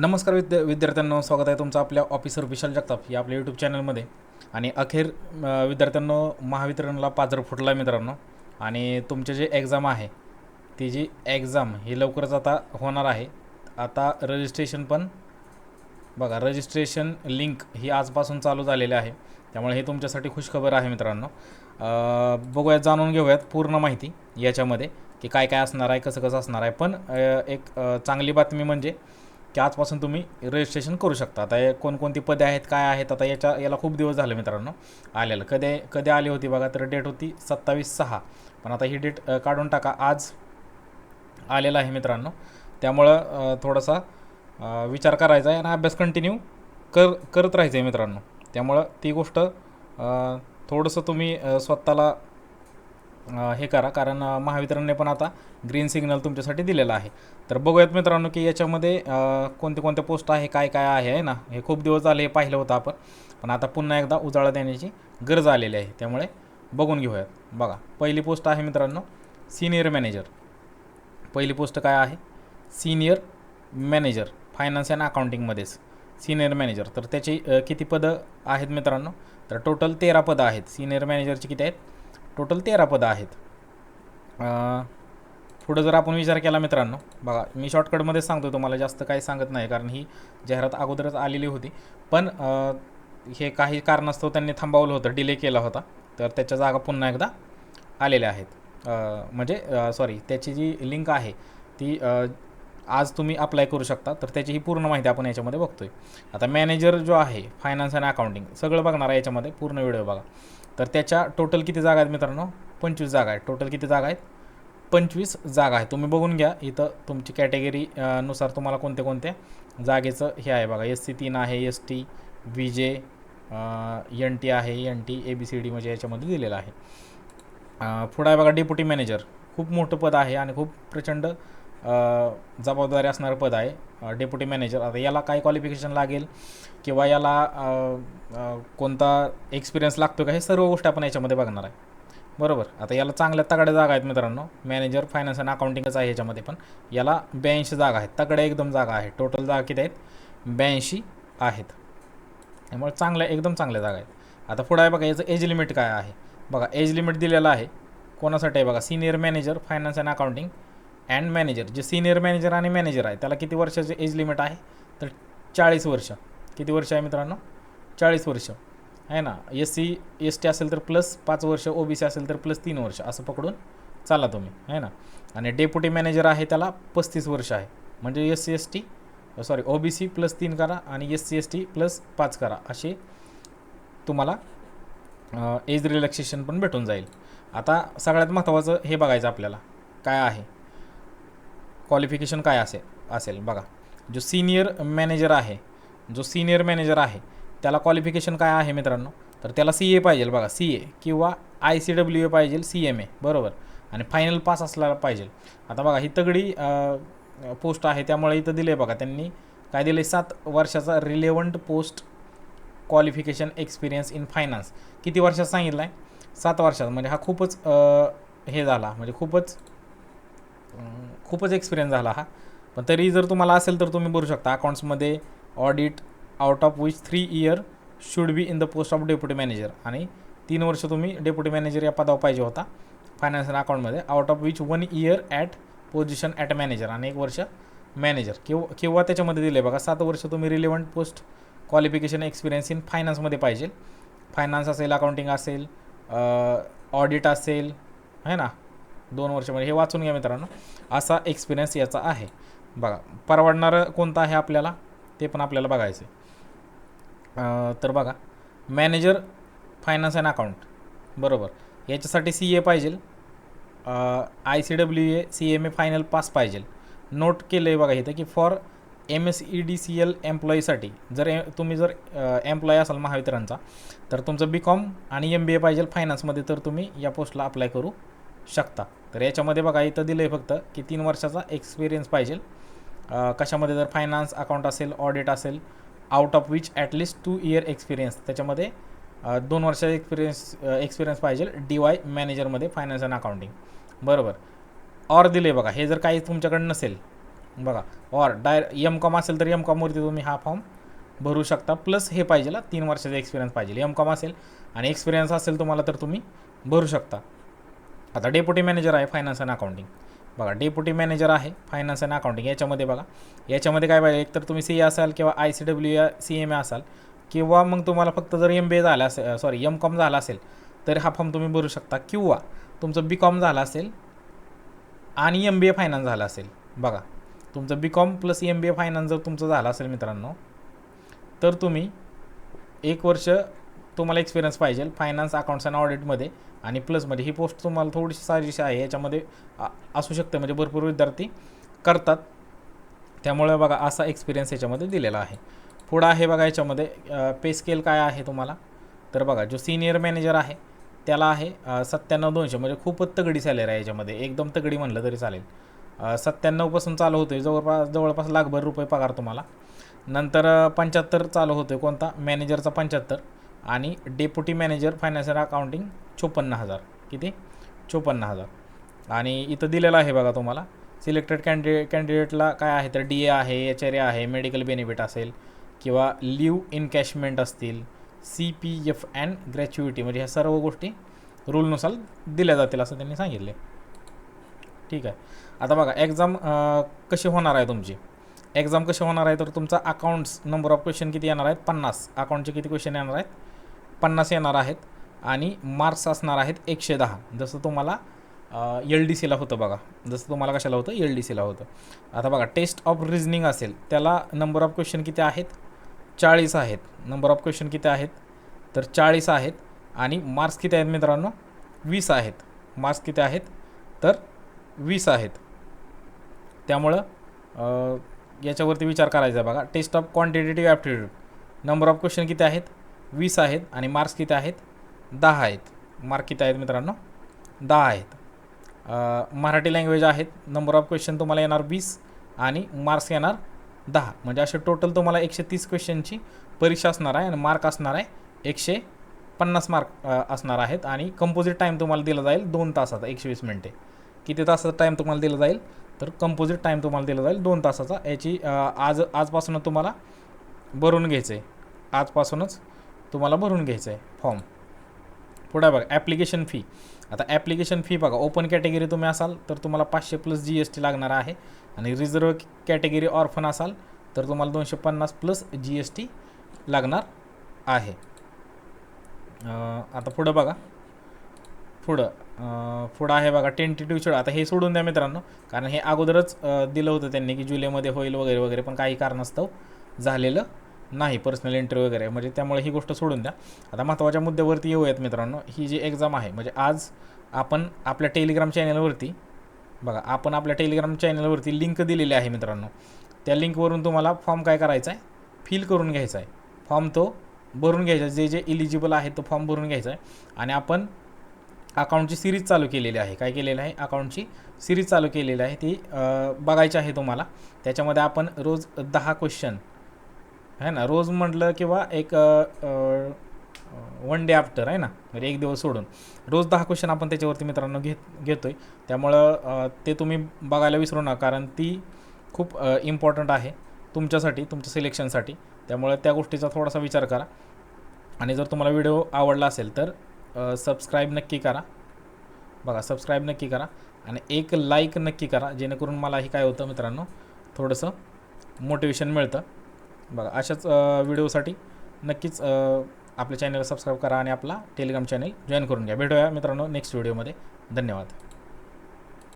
नमस्कार विद्या विद्यार्थ्यांनो स्वागत आहे तुमचं आपल्या ऑफिसर विशाल जगताप या आपल्या यूट्यूब चॅनलमध्ये आणि अखेर विद्यार्थ्यांना विद्यार्थ्यांनो महावितरणला पाजर फुटला आहे मित्रांनो. आणि तुमचे जे एक्झाम आहे ती जी एक्झाम ही लवकरच आता होणार आहे. आता रजिस्ट्रेशन पण बघा रजिस्ट्रेशन लिंक ही आजपासून चालू झालेली आहे. त्यामुळे हे तुमच्यासाठी खुशखबर आहे मित्रांनो. बघूयात जाणून घेऊयात पूर्ण माहिती याच्यामध्ये की काय काय असणार आहे कसं कसं असणार आहे. पण एक चांगली बातमी म्हणजे की आजपासून तुम्ही रजिस्ट्रेशन करू शकता. आता हे कोणकोणती पदे आहेत काय आहेत आता याच्या याला खूप दिवस झाले मित्रांनो आलेलं. कधी कधी आली होती बघा तर डेट होती सत्तावीस सहा. पण आता ही डेट काढून टाका. आज आलेला आहे मित्रांनो. त्यामुळं थोडासा विचार करायचा आहे आणि अभ्यास कंटिन्यू कर करत राहायचं आहे मित्रांनो. त्यामुळं ती गोष्ट थोडंसं तुम्ही स्वतःला हे करा कारण महावितरणने पण आता ग्रीन सिग्नल तुमच्यासाठी दिलेला आहे. तर बघूयात मित्रांनो की याच्यामध्ये कोणते कोणते पोस्ट आहे काय काय आहे आहे ना? हे खूप दिवस झाले हे पाहिलं होतं आपण. पण आता पुन्हा एकदा उजाळा देण्याची गरज आलेली आहे. त्यामुळे बघून घेऊयात. बघा पहिली पोस्ट आहे मित्रांनो सिनियर मॅनेजर पहिली पोस्ट काय आहे? सिनियर मॅनेजर फायनान्स अँड अकाउंटिंगमध्येच सिनियर मॅनेजर तर त्याची किती पदं आहेत मित्रांनो? तर टोटल तेरा पदं आहेत. सिनियर मॅनेजरची किती आहेत? टोटल तेरा पदं आहेत. पुढं जर आपण विचार केला मित्रांनो बघा मी शॉर्टकटमध्ये सांगतो तुम्हाला जास्त काही सांगत नाही कारण ही जाहिरात अगोदरच आलेली होती. पण हे काही कारणास्तव त्यांनी थांबवलं होतं डिले केला होता. तर त्याच्या जागा पुन्हा एकदा आलेल्या आहेत. म्हणजे सॉरी त्याची जी लिंक आहे ती आज तुम्ही अप्लाय करू शकता. तर त्याची ही पूर्ण माहिती आपण याच्यामध्ये बघतोय. आता मॅनेजर जो आहे फायनान्स अँड अकाउंटिंग सगळं बघणार आहे याच्यामध्ये पूर्ण व्हिडिओ बघा. तर त्याच्या टोटल किती जागा आहेत मित्रांनो? पंचवीस जागा आहेत. टोटल किती जागा आहेत? पंचवीस जागा आहे तुम्ही बघून घ्या. इथं तुमची कॅटेगरी नुसार तुम्हाला कोणते कोणते? जागेचं हे आहे बघा. एस सी तीन आहे S T V J N T आहे N T A B C D म्हणजे याच्यामध्ये दिलेलं आहे. पुढं आहे बघा डेप्युटी मॅनेजर खूप मोठं पद आहे आणि खूप प्रचंड जबाबदारी असणारं पद आहे. डेप्युटी मॅनेजर आता याला काय क्वालिफिकेशन लागेल? किंवा याला कोणता एक्सपिरियन्स लागतो का? हे सर्व गोष्टी आपण याच्यामध्ये बघणार आहे. बरोबर? आता याला चांगल्या तगड्या जागा आहेत मित्रांनो. मॅनेजर फायनान्स आणि अकाउंटिंगच आहे याच्यामध्ये पण. याला ब्याऐंशी जागा आहेत. तगड्या एकदम जागा आहेत. टोटल जागा किती आहेत? ब्याऐंशी आहेत. त्यामुळे चांगल्या एकदम चांगल्या जागा आहेत. आता पुढं आहे बघा याचं एज लिमिट काय आहे? बघा एज लिमिट दिलेलं आहे. कोणासाठी आहे बघा? Senior manager finance and accounting and manager जे सिनियर मॅनेजर आणि मॅनेजर आहे त्याला किती वर्षाचे एज लिमिट आहे? तर चाळीस वर्ष. किती वर्ष आहे मित्रांनो? चाळीस वर्ष. आहे ना? एस सी एस टी असेल तर प्लस पाच वर्ष. ओ बी सी असेल तर प्लस तीन वर्ष. असं पकडून चाला तुम्ही. आहे ना? आणि डेप्युटी मॅनेजर आहे त्याला पस्तीस वर्ष आहे. म्हणजे S C S T sorry O B C plus तीन करा आणि S C S T plus पाच करा. असे तुम्हाला एज रिलॅक्सेशन पण भेटून जाईल. आता सगळ्यात महत्त्वाचं हे बघायचं आपल्याला. काय आहे? क्वालिफिकेशन काय असेल असेल? बघा. जो सिनियर मॅनेजर आहे जो सिनियर मॅनेजर आहे त्याला क्वालिफिकेशन काय आहे मित्रांनो? तर त्याला सी ए पाहिजे बघा. सी ए किंवा आय सी डब्ल्यू ए पाहिजे सी एम ए बरोबर? आणि फायनल पास असला पाहिजे. आता बघा ही तगडी पोस्ट आहे त्यामुळे इथं दिले बघा त्यांनी. काय दिले सात वर्षाचा relevant post qualification experience in finance किती वर्षात सांगितलं आहे सात वर्षात म्हणजे हा खूपच हे झाला. म्हणजे खूपच खूपच एक्सपिरियन्स झाला हा. पण तरी जर तुम्हाला असेल तर तुम्ही भरू शकता. अकाउंट्समध्ये audit out of which three year should be in the post of deputy manager आणि तीन वर्ष तुम्ही डेप्युटी मॅनेजर या पदावर पाहिजे होता. फायनान्स अँड अकाउंटमध्ये out of which one year at position at manager आणि एक वर्ष मॅनेजर किंवा किंवा त्याच्यामध्ये दिले बघा. सात वर्ष तुम्ही relevant post qualification experience in फायनान्समध्ये पाहिजे. फायनान्स असेल अकाउंटिंग असेल ऑडिट असेल है ना? दोन वर्षामध्ये. हे वाचून घ्या मित्रांनो. असा एक्सपिरियन्स याचा आहे. बघा परवडणारं कोणतं आहे आपल्याला? ते पण आपल्याला बघायचं आहे तर बघा मॅनेजर फायनान्स अँड अकाउंट बरोबर. याच्यासाठी सी ए पाहिजे. I C W A C M A final pass पाहिजे. नोट केलं आहे बघा इथं की for M S E D C L एम्प्लॉईसाठी जर ए तुम्ही जर एम्प्लॉई असाल महावितरणचा तर तुमचं बी कॉम आणि एम बी ए पाहिजे फायनान्समध्ये तर तुम्ही या पोस्टला अप्लाय करू शकता. तर याच्यामध्ये बघा इथं दिलं आहे फक्त की तीन वर्षाचा एक्सपिरियन्स पाहिजे. कशामध्ये जर फायनान्स अकाउंट असेल ऑडिट असेल out of which at least two year experience त्याच्यामध्ये दोन वर्षाचा एक्सपिरियन्स एक्सपिरियन्स पाहिजे डी वाय मॅनेजरमध्ये फायनान्स अँड अकाउंटिंग बरोबर. ऑर दिले बघा हे जर काही तुमच्याकडे नसेल बघा. ऑर डाय एम कॉम असेल तर एम कॉमवरती तुम्ही हा फॉर्म भरू शकता. प्लस हे पाहिजे तीन वर्षाचा एक्सपिरियन्स पाहिजे. एम कॉम असेल आणि एक्सपिरियन्स असेल तुम्हाला तर तुम्ही भरू शकता. आता डेप्युटी मॅनेजर आहे फायनान्स अँड अकाउंटिंग बघा डेप्युटी मॅनेजर आहे फायनान्स अँड अकाउंटिंग याच्यामध्ये बघा. याच्यामध्ये काय पाहिजे? एक तर तुम्ही सी ए असाल किंवा आय सी डब्ल्यू या सी एम ए असाल किंवा मग तुम्हाला फक्त जर एम बी ए झाला असेल सॉरी एम कॉम झाला असेल तर हा फॉर्म तुम्ही भरू शकता. किंवा तुमचं बी कॉम झालं असेल आणि एम बी ए फायनान्स झालं असेल. बघा तुमचं B com plus M B A finance जर तुमचं झालं असेल मित्रांनो तर तुम्ही एक वर्ष तुम्हाला एक्सपिरियन्स पाहिजे फायनान्स अकाउंट्स अँड ऑडिटमध्ये आणि प्लसमध्ये ही पोस्ट तुम्हाला थोडीशी साजेशी आहे याच्यामध्ये असू शकते म्हणजे भरपूर विद्यार्थी करतात. त्यामुळे बघा असा एक्सपिरियन्स याच्यामध्ये दिलेला आहे. पुढं आहे बघा याच्यामध्ये पे स्केल काय आहे तुम्हाला? तर बघा जो सिनियर मॅनेजर आहे त्याला आहे सत्त्याण्णव दोनशे म्हणजे खूपच तगडी सॅलरी आहे याच्यामध्ये. एकदम तगडी म्हणलं तरी चालेल. सत्त्याण्णवपासून चालू होते जवळपास जवळपास लाखभर रुपये पगार तुम्हाला. नंतर पंच्याहत्तर चालू होते कोणता? मॅनेजरचा पंच्याहत्तर. आणि डेप्युटी मॅनेजर फायनान्शियल अकाउंटिंग चोपन्न हजार. किती? चोपन्न हजार. आणि इथं दिलेलं आहे बघा तुम्हाला. सिलेक्टेड कॅन्डिडे कॅन्डिडेटला काय आहे तर डी ए आहे एच आर ए आहे मेडिकल बेनिफिट असेल किंवा लिव्ह इनकॅशमेंट असतील C P F and gratuity म्हणजे ह्या सर्व गोष्टी रूलनुसार दिल्या जातील असं त्यांनी सांगितले. ठीक आहे. आता बघा एक्झाम कशी होणार आहे तुमची? एक्झाम कशी होणार आहे तर तुमचा अकाउंट्स नंबर ऑफ क्वेश्चन किती येणार आहेत? पन्नास. अकाउंटचे किती क्वेश्चन येणार आहेत? पन्नास येणार आहेत. आणि मार्क्स असणार आहेत एकशे दहा. जसं तुम्हाला एल डी सीला होतं बघा. जसं तुम्हाला कशाला होतं? एल डी सीला होतं. आता बघा टेस्ट ऑफ रिझनिंग असेल त्याला नंबर ऑफ क्वेश्चन किती आहेत? चाळीस आहेत. नंबर ऑफ क्वेश्चन किती आहेत? तर चाळीस आहेत. आणि मार्क्स किती आहेत मित्रांनो? वीस आहेत. मार्क्स किती आहेत? तर वीस आहेत. त्यामुळं याच्यावरती विचार करायचा आहे बघा. Test of quantitative aptitude number of question किती आहेत? वीस आहेत. आणि मार्क्स किती आहेत? दहा आहेत. मार्क किती आहेत मित्रांनो. दहा आहेत. मराठी लँग्वेज आहेत. नंबर ऑफ क्वेश्चन तुम्हाला येणार वीस आणि मार्क्स येणार दहा. म्हणजे असे टोटल तुम्हाला एकशे तीस क्वेश्चनची परीक्षा असणार आहे आणि मार्क असणार आहे एकशे पन्नास मार्क असणार आहेत. आणि कंपोजिट टाईम तुम्हाला दिला जाईल दोन तासाचा एकशे वीस मिनटे किती तासाचा टाईम तुम्हाला दिला जाईल? तर कंपोजिट टाईम तुम्हाला दिला जाईल दोन तासाचा. याची आज आजपासूनच तुम्हाला भरून घ्यायचं आहे आजपासूनच तुम्हाला भरून घ्यायचं आहे फॉर्म पुढे बघा ॲप्लिकेशन फी आता ॲप्लिकेशन फी बघा ओपन कॅटेगरी तुम्ही असाल तर तुम्हाला पाचशे प्लस जी एस टी लागणार आहे. आणि रिझर्व कॅटेगरी ऑर्फन असाल तर तुम्हाला दोनशे पन्नास प्लस जी एस टी लागणार आहे. आता पुढं बघा. पुढं पुढं आहे बघा टेंटेटिव्ह शेड्यूल आता हे सोडून द्या मित्रांनो कारण हे अगोदरच दिलं होतं त्यांनी की जुलैमध्ये होईल वगैरे वगैरे पण काही कारणास्तव झालेलं नाही पर्सनल इंटरव्ह्यू वगैरे. म्हणजे त्यामुळे ही गोष्ट सोडून द्या. आता महत्त्वाच्या मुद्द्यावरती येऊयात मित्रांनो. ही जी एक्झाम आहे म्हणजे आज आपण आपल्या टेलिग्राम चॅनलवरती बघा आपण आपल्या टेलिग्राम चॅनलवरती लिंक दिलेली आहे मित्रांनो. त्या लिंकवरून तुम्हाला फॉर्म काय करायचा आहे फिल करून घ्यायचा आहे फॉर्म तो भरून घ्यायचा. जे जे इलिजिबल आहे तो फॉर्म भरून घ्यायचा आहे आणि आपण अकाउंटची सिरीज चालू केलेली आहे. काय केलेलं आहे? अकाउंटची सिरीज चालू केलेली आहे. ती बघायची आहे तुम्हाला. त्याच्यामध्ये आपण रोज दहा क्वेश्चन आहे ना? रोज म्हटलं किंवा एक वन डे आफ्टर आहे ना? म्हणजे एक दिवस सोडून. रोज दहा क्वेश्चन आपण त्याच्यावरती मित्रांनो घेत घेतो आहे त्यामुळं ते तुम्ही बघायला विसरू नका कारण ती खूप इम्पॉर्टंट आहे तुमच्यासाठी तुमच्या सिलेक्शनसाठी त्यामुळे त्या गोष्टीचा थोडासा विचार करा. आणि जर तुम्हाला व्हिडिओ आवडला असेल तर सबस्क्राईब नक्की करा. बघा सबस्क्राईब नक्की करा. आणि एक लाईक नक्की करा जेणेकरून मलाही काय होतं मित्रांनो थोडंसं मोटिवेशन मिळतं. बघा अशाच व्हिडिओसाठी नक्कीच आपल्या चॅनलला सबस्क्राईब करा आणि आपला टेलिग्राम चॅनल जॉईन करून घ्या. भेटूया मित्रांनो नेक्स्ट व्हिडिओमध्ये धन्यवाद.